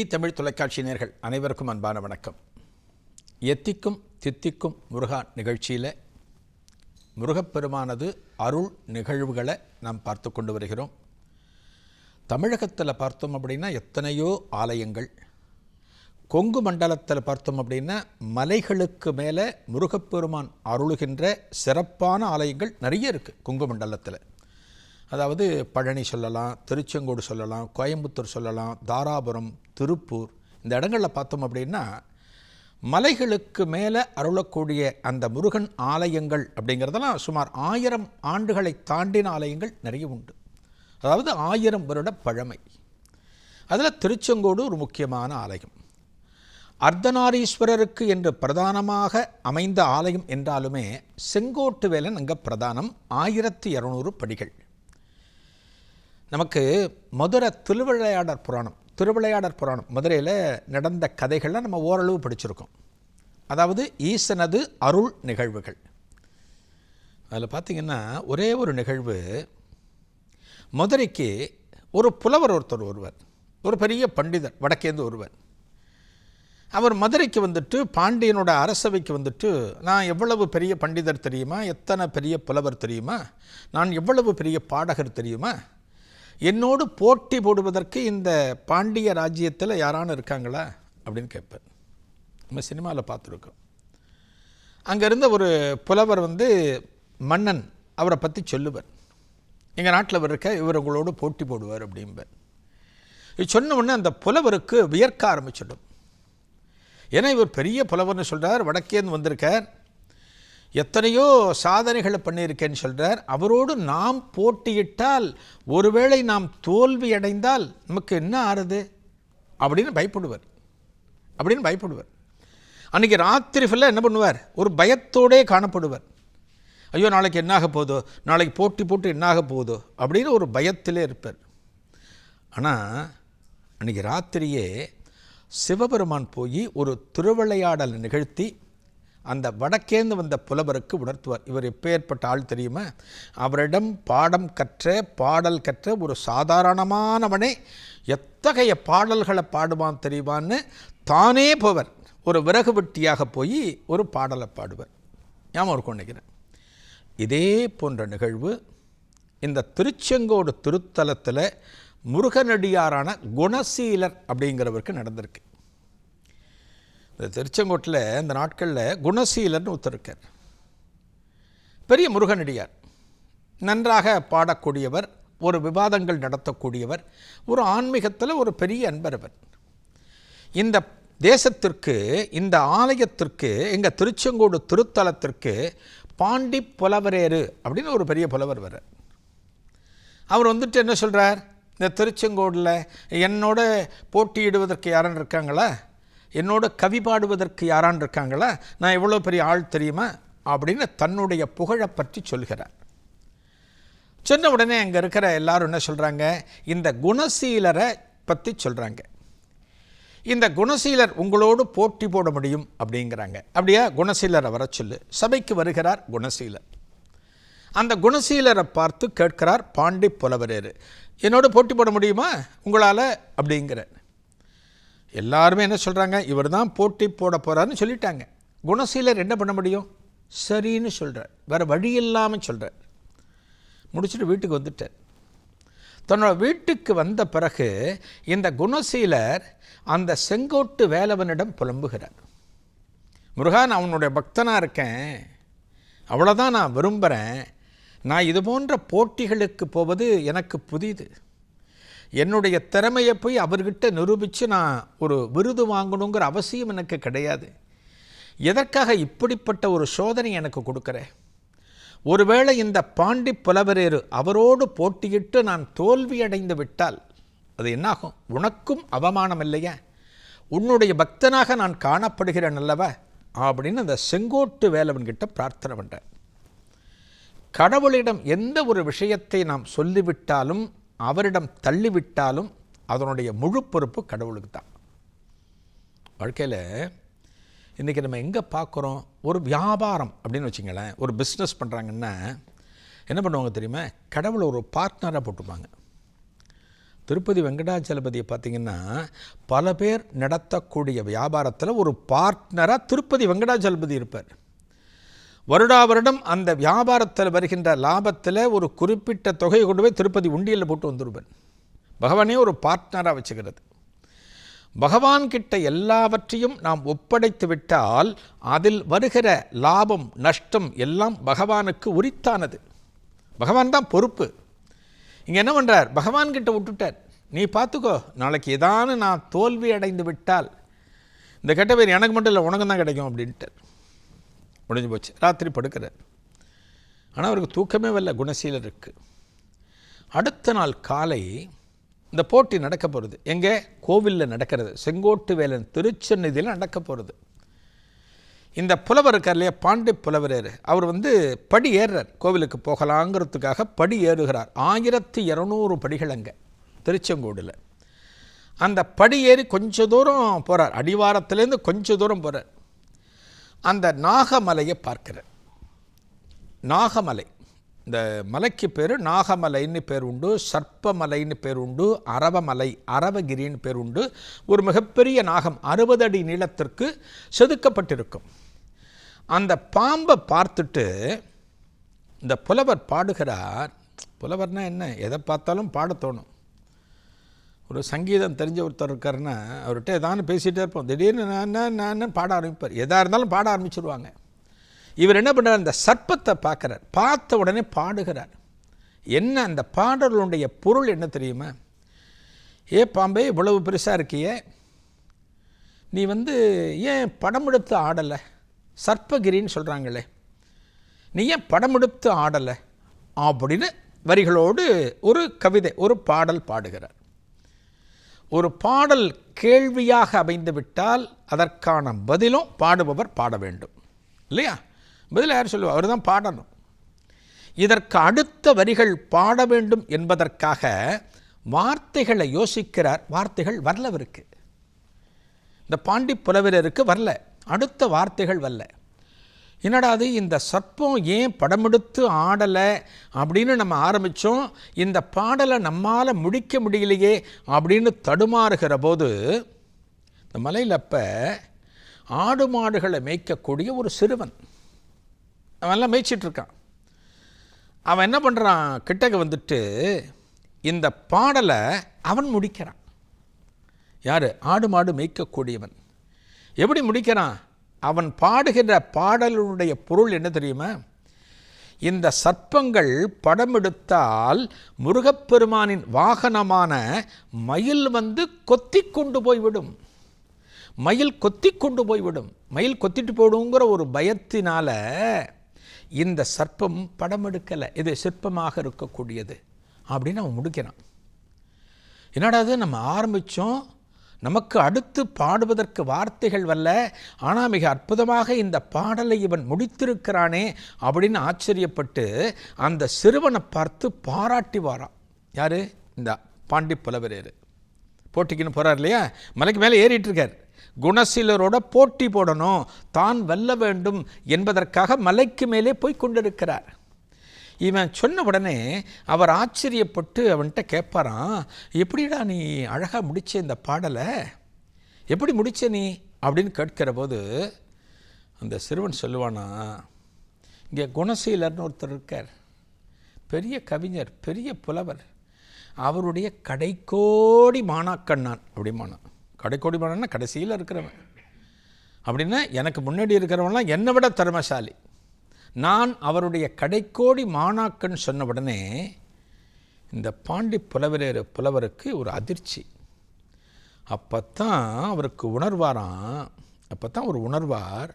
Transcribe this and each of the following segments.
DD Tamil தொலைக்காட்சி நேர்கள் அனைவருக்கும் அன்பான வணக்கம். எத்திக்கும் தித்திக்கும் முருகா நிகழ்ச்சியில் முருகப்பெருமானது அருள் நிகழ்வுகளை நாம் பார்த்து கொண்டு வருகிறோம். தமிழகத்தில் பார்த்தோம் அப்படின்னா எத்தனையோ ஆலயங்கள். கொங்கு மண்டலத்தில் பார்த்தோம் அப்படின்னா மலைகளுக்கு மேலே முருகப்பெருமான் அருளுகின்ற சிறப்பான ஆலயங்கள் நிறைய இருக்குது கொங்கு மண்டலத்தில். அதாவது பழனி சொல்லலாம் திருச்செங்கோடு சொல்லலாம் கோயம்புத்தூர் சொல்லலாம் தாராபுரம் திருப்பூர். இந்த இடங்களில் பார்த்தோம் அப்படின்னா மலைகளுக்கு மேலே அருளக்கூடிய அந்த முருகன் ஆலயங்கள் அப்படிங்கிறதெல்லாம் சுமார் ஆயிரம் ஆண்டுகளை தாண்டின ஆலயங்கள் நிறைய உண்டு. அதாவது ஆயிரம் வருட பழமை. அதில் திருச்செங்கோடு ஒரு முக்கியமான ஆலயம். அர்த்தநாரீஸ்வரருக்கு என்று பிரதானமாக அமைந்த ஆலயம் என்றாலுமே செங்கோட்டு வேலன் அங்கே பிரதானம் ஆயிரத்தி இரநூறு படிகள். நமக்கு மதுரை திருவிளையாடற் புராணம் திருவிளையாடற் புராணம். மதுரையில் நடந்த கதைகள்லாம் நம்ம ஓரளவு படிச்சிருக்கோம். அதாவது ஈசனது அருள் நிகழ்வுகள். அதில் பார்த்திங்கன்னா ஒரே ஒரு நிகழ்வு மதுரைக்கு ஒரு புலவர் ஒருத்தர் ஒருவர் ஒரு பெரிய பண்டிதர் வடக்கேந்து ஒருவர். அவர் மதுரைக்கு வந்துட்டு பாண்டியனோட அரசவைக்கு வந்துட்டு நான் எவ்வளவு பெரிய பண்டிதர் தெரியுமா? எத்தனை பெரிய புலவர் தெரியுமா? நான் எவ்வளவு பெரிய பாடகர் தெரியுமா? என்னோடு போட்டி போடுவதற்கு இந்த பாண்டிய ராஜ்யத்தில் யாரான இருக்காங்களா? அப்படின்னு கேட்பேன். நம்ம சினிமாவில் பார்த்துருக்கோம். அங்கே இருந்த ஒரு புலவர் வந்து மன்னன் அவரை பற்றி சொல்லுவார். எங்கள் நாட்டில் இருக்க இவர் உங்களோடு போட்டி போடுவார் அப்படிம்பார் இது சொன்ன உடனே அந்த புலவருக்கு வியர்க்க ஆரம்பிச்சிடும். ஏன்னா இவர் பெரிய புலவர்னு சொல்கிறார் வடக்கேந்து வந்திருக்கார். எத்தனையோ சாதனைகளை பண்ணியிருக்கேன்னு சொல்கிறார் அவரோடு நாம் போட்டியிட்டால் ஒருவேளை நாம் தோல்வி அடைந்தால் நமக்கு என்ன ஆறுது? அப்படின்னு பயப்படுவார். அப்படின்னு பயப்படுவர். அன்றைக்கி ராத்திரி ஃபுல்லாக என்ன பண்ணுவார்? ஒரு பயத்தோடே காணப்படுவர். ஐயோ நாளைக்கு என்னாக போதோ நாளைக்கு போட்டி போட்டு என்னாக போதோ அப்படின்னு ஒரு பயத்திலே இருப்பார். ஆனால் அன்றைக்கி ராத்திரியே சிவபெருமான் போய் ஒரு திருவிளையாடல் நிகழ்த்தி அந்த வடக்கேந்து வந்த புலவருக்கு உணர்த்துவார். இவர் எப்பேற்பட்ட ஆள் தெரியுமா? அவரிடம் பாடம் கற்ற பாடல் கற்ற ஒரு சாதாரணமானவனே எத்தகைய பாடல்களை பாடுவான் தெரியுமான்னு தானே போவர். ஒரு விறகு வெட்டியாக போய் ஒரு பாடலை பாடுவர். ஞாபகம் இருக்கும் நினைக்கிறேன். இதே போன்ற நிகழ்வு இந்த திருச்செங்கோடு திருத்தலத்தில் முருகனடியாரான குணசீலர் அப்படிங்கிறவருக்கு நடந்திருக்கு. இந்த திருச்செங்கோட்டில் இந்த நாட்களில் குணசீலர்னு ஒருத்தருக்கார் பெரிய முருகனடியார். நன்றாக பாடக்கூடியவர் ஒரு விவாதங்கள் நடத்தக்கூடியவர் ஒரு ஆன்மீகத்தில் ஒரு பெரிய அன்பர் அவர். இந்த தேசத்திற்கு இந்த ஆலயத்திற்கு எங்கள் திருச்செங்கோடு திருத்தலத்திற்கு பாண்டி புலவரேறு அப்படின்னு ஒரு பெரிய புலவர் வர அவர் வந்துட்டு என்ன சொல்கிறார் இந்த திருச்செங்கோடில் என்னோட போட்டியிடுவதற்கு யாரும் இருக்காங்களா? என்னோட கவி பாடுவதற்கு யாரான் இருக்காங்களா? நான் எவ்வளோ பெரிய ஆள் தெரியுமா? அப்படின்னு தன்னுடைய புகழை பற்றி சொல்கிறார். சொன்ன உடனே அங்கே இருக்கிற எல்லாரும் என்ன சொல்கிறாங்க இந்த குணசீலரை பற்றி சொல்கிறாங்க இந்த குணசீலர் உங்களோடு போட்டி போட முடியும் அப்படிங்கிறாங்க. அப்படியா? குணசீலரை வர சொல்லு. சபைக்கு வருகிறார் குணசீலர். அந்த குணசீலரை பார்த்து கேட்கிறார் பாண்டி புலவரேறு. என்னோட போட்டி போட முடியுமா? உங்களால்? அப்படிங்கிறார். எல்லாருமே என்ன சொல்கிறாங்க இவர் தான் போட்டி போட போகிறாருன்னு சொல்லிட்டாங்க. குணசீலர் என்ன பண்ண முடியும்? சரின்னு சொல்கிறார் வேறு வழி இல்லாமல் சொல்கிறார் முடிச்சுட்டு வீட்டுக்கு வந்துட்டார். தன்னோட வீட்டுக்கு வந்த பிறகு இந்த குணசீலர் அந்த செங்கோட்டு வேலவனிடம் புலம்புகிறார். முருகா நான் அவனுடைய பக்தனாக இருக்கேன். அவ்வளோதான் நான் விரும்புகிறேன் நான் இது போன்ற போட்டிகளுக்கு போவது எனக்கு புதிது. என்னுடைய திறமையை போய் அவர்கிட்ட நிரூபித்து நான் ஒரு விருது வாங்கணுங்கிற அவசியம் எனக்கு கிடையாது. எதற்காக இப்படிப்பட்ட ஒரு சோதனை எனக்கு கொடுக்குறேன்? ஒருவேளை இந்த பாண்டி புலவரேறு அவரோடு போட்டியிட்டு நான் தோல்வியடைந்து விட்டால் அது என்னாகும்? உனக்கும் அவமானம் இல்லையா? உன்னுடைய பக்தனாக நான் காணப்படுகிறேன் அல்லவா? அப்படின்னு அந்த செங்கோட்டு வேலவன்கிட்ட பிரார்த்தனை பண்ணுறேன் கடவுளிடம் எந்த ஒரு விஷயத்தை நாம் சொல்லிவிட்டாலும் அவரிடம் தள்ளிவிட்டாலும் அதனுடைய முழு பொறுப்பு கடவுளுக்கு தான் வாழ்க்கையில் இன்றைக்கி நம்ம எங்கே பார்க்குறோம் ஒரு வியாபாரம் அப்படின்னு வச்சுங்களேன் ஒரு பிஸ்னஸ் பண்ணுறாங்கன்னா என்ன பண்ணுவாங்க தெரியுமா? கடவுளை ஒரு பார்ட்னராக போட்டுப்பாங்க. திருப்பதி வெங்கடாச்சலபதியை பார்த்திங்கன்னா பல பேர் நடத்தக்கூடிய வியாபாரத்தில் ஒரு பார்ட்னராக திருப்பதி வெங்கடாச்சலபதி இருப்பார். வருடா வருடம் அந்த வியாபாரத்தில் வருகின்ற லாபத்தில் ஒரு குறிப்பிட்ட தொகையை கொண்டு போய் திருப்பதி உண்டியலில் போட்டு வந்துருவேன். பகவானே ஒரு பார்ட்னராக வச்சுக்கிறது. பகவான்கிட்ட எல்லாவற்றையும் நாம் ஒப்படைத்து விட்டால் அதில் வருகிற லாபம் நஷ்டம் எல்லாம் பகவானுக்கு உரித்தானது. பகவான் தான் பொறுப்பு. இங்கே என்ன பண்ணுறார் பகவான்கிட்ட விட்டுட்டார். நீ பார்த்துக்கோ நாளைக்கு ஏதானு நான் தோல்வி அடைந்து விட்டால் இந்த கெட்ட பேர் எனக்கு மட்டும் இல்லை உனக்கு தான் கிடைக்கும் அப்படின்ட்டு முடிஞ்சு போச்சு ராத்திரி படுக்கிறார். ஆனால் அவருக்கு தூக்கமே வரல குணசீலருக்கு அடுத்த நாள் காலை இந்த போட்டி நடக்க போகிறது எங்கே? கோவிலில் நடக்கிறது. செங்கோட்டு வேலன் திருச்சந்நிதியில் நடக்க போகிறது இந்த புலவர் இருக்கார் இல்லையா? பாண்டி புலவரர் அவர் வந்து படி ஏறுறார். கோவிலுக்கு போகலாங்கிறதுக்காக படி ஏறுகிறார். ஆயிரத்தி இரநூறு படிகள் அங்கே திருச்செங்கோடில். அந்த படி ஏறி கொஞ்ச தூரம் போகிறார் அடிவாரத்துலேருந்து கொஞ்ச தூரம் போகிறார் அந்த நாகமலையை பார்க்கிறார். நாகமலை. இந்த மலைக்கு பேர் நாகமலைன்னு பேர் உண்டு சர்ப்பமலைன்னு பேர் உண்டு அரவமலை அரவகிரின்னு பேர் உண்டு. ஒரு மிகப்பெரிய நாகம் அறுபது அடி நீளத்திற்கு செதுக்கப்பட்டிருக்கும். அந்த பாம்பை பார்த்துட்டு இந்த புலவர் பாடுகிறார். புலவர்னால் என்ன? எதை பார்த்தாலும் பாட தோணும். ஒரு சங்கீதம் தெரிஞ்ச ஒருத்தர் இருக்காருன்னா அவர்கிட்ட ஏதாவது பேசிகிட்டே இருப்போம். திடீர்னு நான் நான் பாட ஆரம்பிப்பார். எதாக இருந்தாலும் பாட ஆரம்பிச்சிருவாங்க. இவர் என்ன பண்ணுறார் அந்த சர்ப்பத்தை பார்க்குறார். பார்த்த உடனே பாடுகிறார். என்ன அந்த பாடலுடைய பொருள் என்ன தெரியுமா? ஏ பாம்பே இவ்வளவு பெருசாக இருக்கியே. நீ வந்து ஏன் படம் எடுத்து ஆடலை? சர்ப்பகிரின்னு சொல்கிறாங்களே நீ ஏன் படம் எடுத்து ஆடலை? அப்படின்னு வரிகளோடு ஒரு கவிதை ஒரு பாடல் பாடுகிறார். ஒரு பாடல் கேள்வியாக அமைந்துவிட்டால் அதற்கான பதிலும் பாடுபவர் பாட வேண்டும். இல்லையா? பதில் யார் சொல்லுவார் அவர் தான் பாடணும். இதற்கு அடுத்த வரிகள் பாட வேண்டும் என்பதற்காக வார்த்தைகளை யோசிக்கிறார். வார்த்தைகள் வரல அவருக்கு. இந்த பாண்டி புலவரருக்கு வரல. அடுத்த வார்த்தைகள் வரல. என்னடா அது இந்த சர்ப்பம் ஏன் படமெடுத்து ஆடலை அப்படின்னு நம்ம ஆரம்பித்தோம் இந்த பாடலை நம்மால் முடிக்க முடியலையே அப்படின்னு தடுமாறுகிற போது இந்த மலையில் அப்போ ஆடு மாடுகளை மேய்க்கக்கூடிய ஒரு சிறுவன் அவன்லாம் மேய்ச்சிட்ருக்கான் அவன் என்ன பண்ணுறான் கிட்டக்க வந்துட்டு இந்த பாடலை அவன் முடிக்கிறான். யார்? ஆடு மாடு மேய்க்கக்கூடியவன். எப்படி முடிக்கிறான்? அவன் பாடுகின்ற பாடலுடைய பொருள் என்ன தெரியுமா? இந்த சர்ப்பங்கள் படம் எடுத்தால் முருகப்பெருமானின் வாகனமான மயில் வந்து கொத்தி கொண்டு போய்விடும். மயில் கொத்தி கொண்டு போய்விடும். மயில் கொத்திட்டு போடுங்கிற ஒரு பயத்தினால இந்த சர்ப்பம் படம் எடுக்கலை. இது சிற்பமாக இருக்கக்கூடியது. அப்படின்னு அவன் முடிக்கிறான். என்னடாது நம்ம ஆரம்பித்தோம் நமக்கு அடுத்து பாடுவதற்கு வார்த்தைகள் வல்ல ஆனால் மிக அற்புதமாக இந்த பாடலை இவன் முடித்திருக்கிறானே அப்படின்னு ஆச்சரியப்பட்டு அந்த சிறுவனை பார்த்து பாராட்டி வாரான் யார்? இந்த பாண்டி புலவரேரு போட்டிக்குன்னு போகிறார் இல்லையா? மலைக்கு மேலே ஏறிட்டு இருக்கார் குணசீலரோட போட்டி போடணும் தான் வெல்ல வேண்டும் என்பதற்காக மலைக்கு மேலே போய் கொண்டிருக்கிறார். இவன் சொன்ன உடனே அவர் ஆச்சரியப்பட்டு அவன்கிட்ட கேட்பாரான் எப்படிடா நீ அழகாக முடிச்ச இந்த பாடலை? எப்படி முடிச்ச நீ? அப்படின்னு கேட்கிற போது அந்த சிறுவன் சொல்லுவானா இங்கே குணசீலர்னு ஒருத்தர் இருக்கார். பெரிய கவிஞர் பெரிய புலவர். அவருடைய கடைக்கோடி மாணாக்கன் அப்படிமானான் கடைக்கோடி மாணான்னா கடைசியில் இருக்கிறவன். அப்படின்னா எனக்கு முன்னாடி இருக்கிறவன்லாம் என்னை விட திறமசாலி. நான் அவருடைய கடைக்கோடி மாணாக்கன் சொன்ன உடனே இந்த பாண்டி புலவரேறு புலவருக்கு ஒரு அதிர்ச்சி. அப்போ தான் அவருக்கு உணர்வாராம். அப்போ தான் ஒரு உணர்வார்.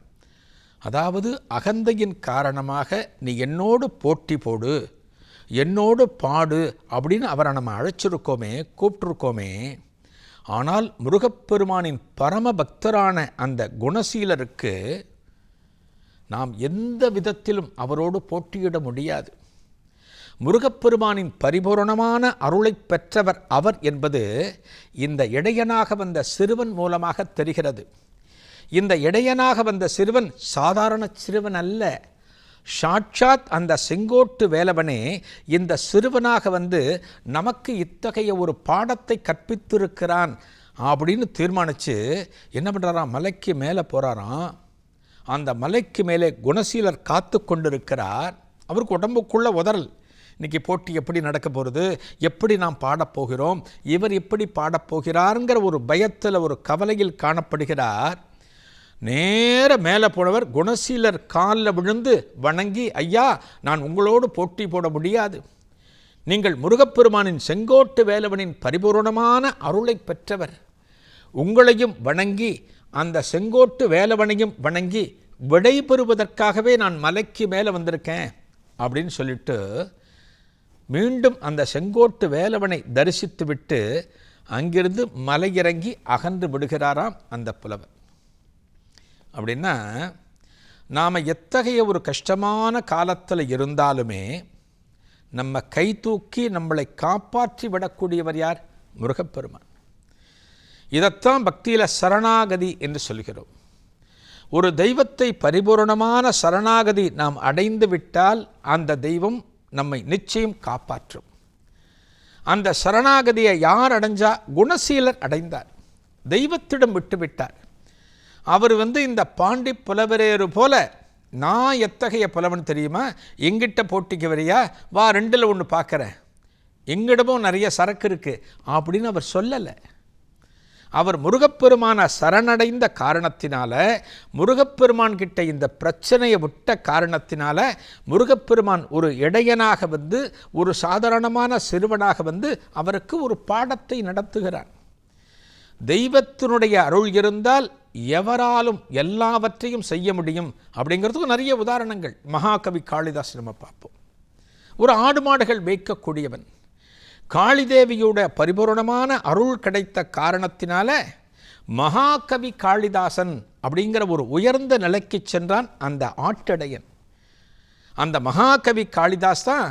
அதாவது அகந்தையின் காரணமாக நீ என்னோடு போட்டி போடு என்னோடு பாடு அப்படின்னு அவரை நம்ம அழைச்சிருக்கோமே கூப்பிட்ருக்கோமே ஆனால் முருகப்பெருமானின் பரம பக்தரான அந்த குணசீலருக்கு நாம் எந்த விதத்திலும் அவரோடு போட்டியிட முடியாது. முருகப்பெருமானின் பரிபூரணமான அருளை பெற்றவர் அவர் என்பது இந்த இடையனாக வந்த சிறுவன் மூலமாக தெரிகிறது. இந்த இடையனாக வந்த சிறுவன் சாதாரண சிறுவன் அல்ல. சாட்சாத் அந்த செங்கோட்டு வேலவனே இந்த சிறுவனாக வந்து நமக்கு இத்தகைய ஒரு பாடத்தை கற்பித்திருக்கிறான் அப்படின்னு தீர்மானித்து என்ன பண்ணுறாராம் மலைக்கு மேலே போகிறாராம் அந்த மலைக்கு மேலே குணசீலர் காத்து கொண்டிருக்கிறார். அவருக்கு உடம்புக்குள்ள உதறல். இன்றைக்கி போட்டி எப்படி நடக்க போகிறது எப்படி நாம் பாடப்போகிறோம் இவர் எப்படி பாடப்போகிறாருங்கிற ஒரு பயத்தில் ஒரு கவலையில் காணப்படுகிறார். நேர மேலே போனவர் குணசீலர் காலில் விழுந்து வணங்கி ஐயா நான் உங்களோடு போட்டி போட முடியாது. நீங்கள் முருகப்பெருமானின் செங்கோட்டு வேலவனின் பரிபூரணமான அருளை பெற்றவர். உங்களையும் வணங்கி அந்த செங்கோட்டு வேலவனையும் வணங்கி விடை பெறுவதற்காகவே நான் மலைக்கு மேலே வந்திருக்கேன் அப்படின்னு சொல்லிட்டு மீண்டும் அந்த செங்கோட்டு வேலவனை தரிசித்துவிட்டு அங்கிருந்து மலையிறங்கி அகன்று விடுகிறாராம் அந்த புலவர். அப்படின்னா நாம் எத்தகைய ஒரு கஷ்டமான காலத்தில் இருந்தாலுமே நம்ம கை தூக்கி நம்மளை காப்பாற்றி விடக்கூடியவர் யார்? முருகப்பெருமான். இதைத்தான் பக்தியில் சரணாகதி என்று சொல்கிறோம். ஒரு தெய்வத்தை பரிபூரணமான சரணாகதி நாம் அடைந்து விட்டால் அந்த தெய்வம் நம்மை நிச்சயம் காப்பாற்றும். அந்த சரணாகதியை யார் அடைஞ்சா? குணசீலர் அடைந்தார். தெய்வத்திடம் விட்டுவிட்டார் அவர் வந்து இந்த பாண்டி புலவரேறு போல நான் எத்தகைய புலவன் தெரியுமா? எங்கிட்ட போட்டிக்கு வரியா? வா ரெண்டில் ஒன்று பார்க்குறேன் எங்கிடமும் நிறைய சரக்கு இருக்குது அப்படின்னு அவர் சொல்லலை. அவர் முருகப்பெருமான சரணடைந்த காரணத்தினால முருகப்பெருமான் கிட்ட இந்த பிரச்சனையை விட்ட காரணத்தினால முருகப்பெருமான் ஒரு இடையனாக வந்து ஒரு சாதாரணமான சிறுவனாக வந்து அவருக்கு ஒரு பாடத்தை நடத்துகிறார். தெய்வத்தினுடைய அருள் இருந்தால் எவராலும் எல்லாவற்றையும் செய்ய முடியும் அப்படிங்கிறதுக்கு நிறைய உதாரணங்கள். மகாகவி காளிதாஸ் நம்ம பார்ப்போம். ஒரு ஆடு மாடுகள் மேய்க்கக்கூடியவன். காளிதேவியோட பரிபூரணமான அருள் கிடைத்த காரணத்தினால மகாகவி காளிதாசன் அப்படிங்கிற ஒரு உயர்ந்த நிலைக்கு சென்றான் அந்த ஆட்டடையன். அந்த மகாகவி காளிதாஸ் தான்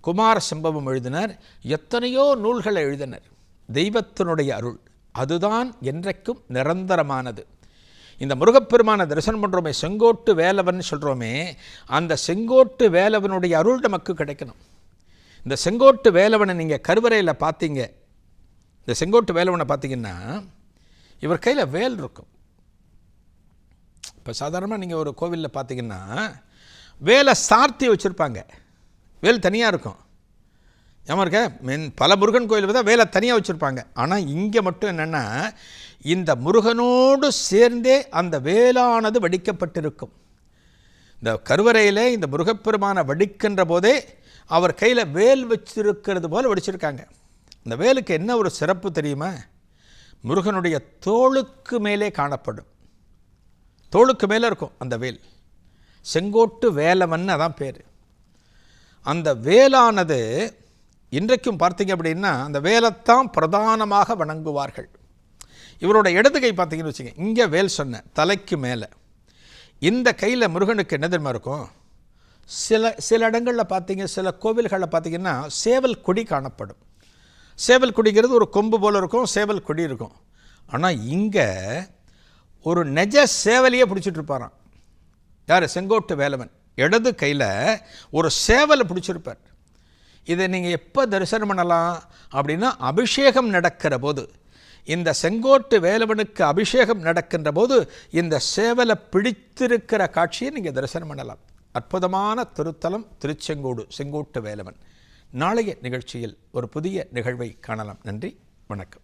குமார சம்பவம் எழுதினர் எத்தனையோ நூல்களை எழுதினர். தெய்வத்தினுடைய அருள் அதுதான் என்றைக்கும் நிரந்தரமானது. இந்த முருகப்பெருமான தரிசனம் பண்ணுறோமே செங்கோட்டு வேலவன் சொல்கிறோமே அந்த செங்கோட்டு வேலவனுடைய அருள் நமக்கு கிடைக்கணும். இந்த செங்கோட்டு வேலவனை நீங்கள் கருவறையில் பார்த்தீங்க. இந்த செங்கோட்டு வேலவனை பார்த்தீங்கன்னா இவர் கையில் வேல் இருக்கும். இப்போ சாதாரணமாக நீங்கள் ஒரு கோவிலில் பார்த்தீங்கன்னா வேலை சார்த்தி வச்சுருப்பாங்க. வேல் தனியாக இருக்கும். ஏமா இருக்க? மென் பல முருகன் கோயில் தான் வேலை தனியாக வச்சுருப்பாங்க. ஆனால் இங்கே மட்டும் என்னென்னா இந்த முருகனோடு சேர்ந்தே அந்த வேலானது வடிக்கப்பட்டிருக்கும். இந்த கருவறையில் இந்த முருகப்பெருமானை வடிக்கின்ற போதே அவர் கையில் வேல் வச்சிருக்கிறது போல் வடிச்சிருக்காங்க. அந்த வேலுக்கு என்ன ஒரு சிறப்பு தெரியுமா? முருகனுடைய தோளுக்கு மேலே காணப்படும். தோளுக்கு மேலே இருக்கும் அந்த வேல். செங்கோட்டு வேலவன் அதான் பேர். அந்த வேலானது இன்றைக்கும் பார்த்தீங்க அப்படின்னா அந்த வேலைத்தான் பிரதானமாக வணங்குவார்கள். இவரோட இடது கை பார்த்தீங்கன்னு வச்சுங்க இங்கே வேல் சொன்ன தலைக்கு மேலே. இந்த கையில் முருகனுக்கு என்ன தெரியுமா இருக்கும்? சில சில இடங்களில் பார்த்தீங்க சில கோவில்களில் பார்த்தீங்கன்னா சேவல் கொடி காணப்படும். சேவல் கொடிங்கிறது ஒரு கொம்பு போல் இருக்கும் சேவல் கொடி இருக்கும். ஆனால் இங்கே ஒரு நெஜ சேவலையே பிடிச்சிட்டு இருப்பாராம் யார்? செங்கோட்டு வேலவன். இடது கையில் ஒரு சேவலை பிடிச்சிருப்பார். இதை நீங்கள் எப்போ தரிசனம் பண்ணலாம் அப்படின்னா அபிஷேகம் நடக்கிற போது. இந்த செங்கோட்டு வேலவனுக்கு அபிஷேகம் நடக்கின்ற போது இந்த சேவலை பிடித்திருக்கிற காட்சியை நீங்கள் தரிசனம் பண்ணலாம். அற்புதமான திருத்தலம் திருச்செங்கோடு செங்கோட்டு வேலவன். நாளைய நிகழ்ச்சியில் ஒரு புதிய நிகழ்வை காணலாம். நன்றி வணக்கம்.